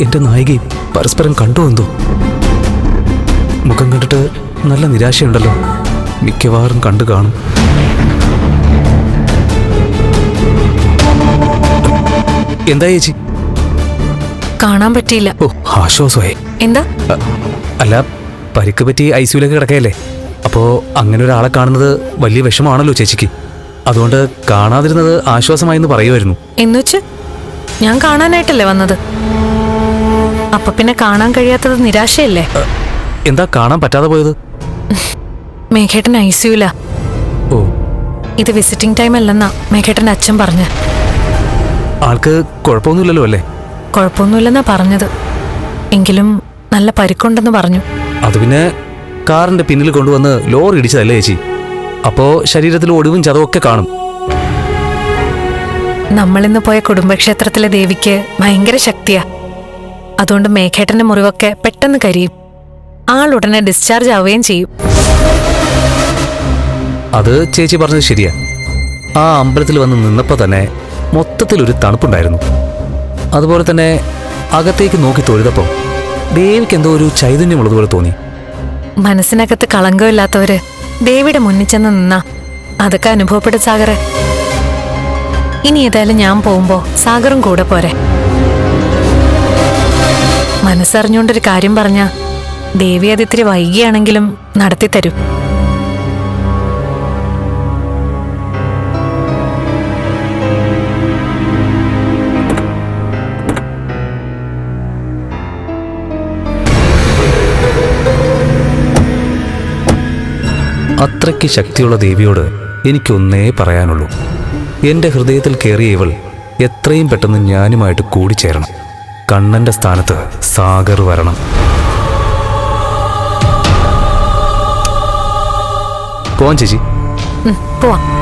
എന്റെ നായികയും പരസ്പരം കണ്ടോ എന്തോ? മുഖം കണ്ടിട്ട് നല്ല നിരാശയുണ്ടല്ലോ. മിക്കവാറും കണ്ടു കാണും. എന്താ ചേച്ചി? കാണാൻ പറ്റിയില്ല. ഓ ആശ്വാസമായി. എന്താ? അല്ല പരിക്ക് പറ്റി ഐ സിയുലൊക്കെ കിടക്കയല്ലേ? അപ്പോ അങ്ങനെ ഒരാളെ കാണുന്നത് വലിയ വിഷമാണല്ലോ ചേച്ചിക്ക്. അതുകൊണ്ട് കാണാതിരുന്നത് ആശ്വാസമായി എന്ന് പറയുമായിരുന്നു. എന്നുവെച്ച് ഞാൻ കാണാനായിട്ടല്ലേ വന്നത്? അപ്പൊ പിന്നെ കാണാൻ കഴിയാത്തത് നിരാശയല്ലേ? എന്താ കാണാൻ പറ്റാതെ പോയത്? മേഘേട്ടൻ ഐസിയുല ഓ. ഇത് വിസിറ്റിംഗ് ടൈം അല്ലെന്നാ മേഘേട്ടൻ അച്ഛൻ പറഞ്ഞു. ആൾക്ക് കുഴപ്പമൊന്നുമില്ലല്ലോ അല്ലേ? കുഴപ്പമൊന്നുമില്ലെന്നാ പറഞ്ഞത്. എങ്കിലും നല്ല പരിക്കുണ്ടെന്ന് പറഞ്ഞു. അത് പിന്നെ കാറിന്റെ പിന്നിൽ കൊണ്ടുവന്ന് ലോറി ഇടിച്ചതല്ലേ ചേച്ചി? അപ്പോ ശരീരത്തിൽ ഒടിവും ചതവൊക്കെ കാണും. നമ്മളിന്ന് പോയ കുടുംബക്ഷേത്രത്തിലെ ദേവിക്ക് ഭയങ്കര ശക്തിയാ. അതുകൊണ്ട് മേഘേട്ടന്റെ മുറിവൊക്കെ പെട്ടെന്ന് കരിയും. ആൾ ഉടനെ ഡിസ്ചാർജ് ആവുകയും ചെയ്യും. അത് ചേച്ചി പറഞ്ഞത് ശരിയാ. ആ അമ്പലത്തിൽ വന്ന് നിന്നപ്പോ തന്നെ മൊത്തത്തിൽ ഒരു തണുപ്പുണ്ടായിരുന്നു. അതുപോലെ തന്നെ അകത്തേക്ക് നോക്കി തൊഴുതപ്പോ ദേവിക്ക് എന്തോ ഒരു ചൈതന്യമുള്ളതുപോലെ തോന്നി. മനസ്സിനകത്ത് കളങ്കമില്ലാത്തവര് ദേവിയുടെ മുന്നിൽ ചെന്ന് നിന്നാ. അതൊക്കെ അനുഭവപ്പെടും സാഗറെ. ഇനി ഏതായാലും ഞാൻ പോകുമ്പോ സാഗറും കൂടെ പോരെ. മനസ്സറിഞ്ഞുകൊണ്ടൊരു കാര്യം പറഞ്ഞ ദേവി അതിത്തിരി വൈകിയാണെങ്കിലും നടത്തിത്തരും. അത്രയ്ക്ക് ശക്തിയുള്ള ദേവിയോട് എനിക്കൊന്നേ പറയാനുള്ളൂ. എന്റെ ഹൃദയത്തിൽ കയറിയ ഇവൾ എത്രയും പെട്ടെന്ന് ഞാനുമായിട്ട് കൂടിച്ചേരണം. കണ്ണന്റെ സ്ഥാനത്ത് സാഗർ വരണം. പോവാം ചേച്ചി. പോവാം.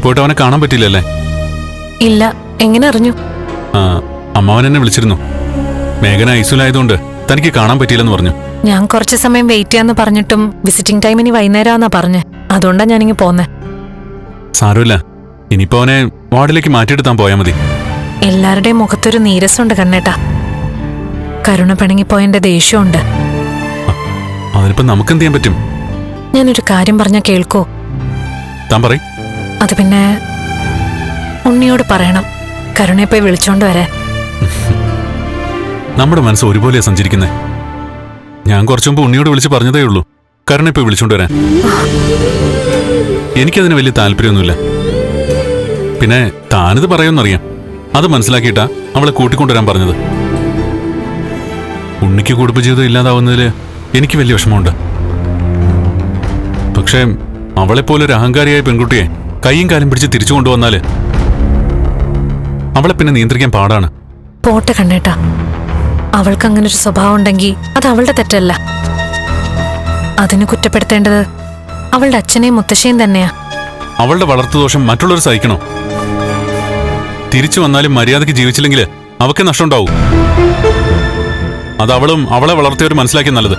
പോയിട്ട് അവനെ കാണാൻ പറ്റില്ലല്ലേ ഇല്ല എങ്ങനെ അറിഞ്ഞു? ആ അമ്മാവൻ എന്നെ വിളിച്ചിരുന്നു. മേഘന ഐസുലായതുകൊണ്ട് തനിക്ക് കാണാൻ പറ്റിയില്ലെന്ന് പറഞ്ഞു. ഞാൻ കുറച്ച് സമയം വെയിറ്റ് ചെയ്യാന്ന് പറഞ്ഞിട്ടും വിസിറ്റിംഗ് ടൈം ഇനി വൈകുന്നേരമാന്നാ പറഞ്ഞു. അതുകൊണ്ടാ ഞാനിങ്ങ് പോന്നെ. സാരമില്ല. ഇനിയിപ്പോ അവനെ വാർഡിലേക്ക് മാറ്റിയെടുത്താൻ പോയാ മതി. എല്ലാവരുടെയും മുഖത്തൊരു നീരസമുണ്ട് കണ്ണേട്ടാ. കരുണ പിണങ്ങിപ്പോയതിന്റെ ദേഷ്യമുണ്ട്. അതിനിപ്പോ നമുക്ക് എന്ത് ചെയ്യാൻ പറ്റും? ഞാനൊരു കാര്യം പറഞ്ഞാ കേൾക്കോ. താൻ പറയും. അത് പിന്നെ ഉണ്ണിയോട് പറയണം. കരുണയെ പോയി വിളിച്ചോണ്ട് വരാൻ. നമ്മുടെ മനസ്സ് ഒരുപോലെ സഞ്ചരിക്കുന്നേ. ഞാൻ കുറച്ചു മുമ്പ് ഉണ്ണിയോട് വിളിച്ച് പറഞ്ഞതേ ഉള്ളൂ. കരുണയെ പോയി വിളിച്ചോണ്ട് വരാൻ. എനിക്കതിന് വലിയ താല്പര്യമൊന്നുമില്ല. പിന്നെ താനിത് പറയുമെന്നറിയാം. അത് മനസ്സിലാക്കിയിട്ടാ അവളെ കൂട്ടിക്കൊണ്ടുവരാൻ പറഞ്ഞത്. ഉണ്ണിക്ക് കുടുംബജീവിതം ഇല്ലാതാവുന്നതിൽ എനിക്ക് വലിയ വിഷമമുണ്ട്. പക്ഷേ അവളെപ്പോലെ ഒരു അഹങ്കാരിയായ പെൺകുട്ടിയെ കൈയും കാലും പിടിച്ച് തിരിച്ചു കൊണ്ടുവന്നാൽ അവളെ പിന്നെ നിയന്ത്രിക്കാൻ പാടാണ്. പോട്ടെ കണ്ണേട്ടാ. അവൾക്ക് അങ്ങനെ ഒരു സ്വഭാവം ഉണ്ടെങ്കിൽ അത് അവളുടെ തെറ്റല്ല. അതിന് കുറ്റപ്പെടുത്തേണ്ടത് അവളുടെ അച്ഛനെയും മുത്തശ്ശിയും തന്നെയാ. അവളുടെ വളർത്തുദോഷം മറ്റുള്ളവർ സഹിക്കണോ? തിരിച്ചു വന്നാലും മര്യാദയ്ക്ക് ജീവിച്ചില്ലെങ്കിൽ അവക്ക് നഷ്ടമുണ്ടാവും. അത് അവളും അവളെ വളർത്തിയവർ മനസ്സിലാക്കിയ നല്ലത്.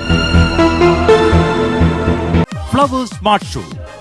Flowers smart show.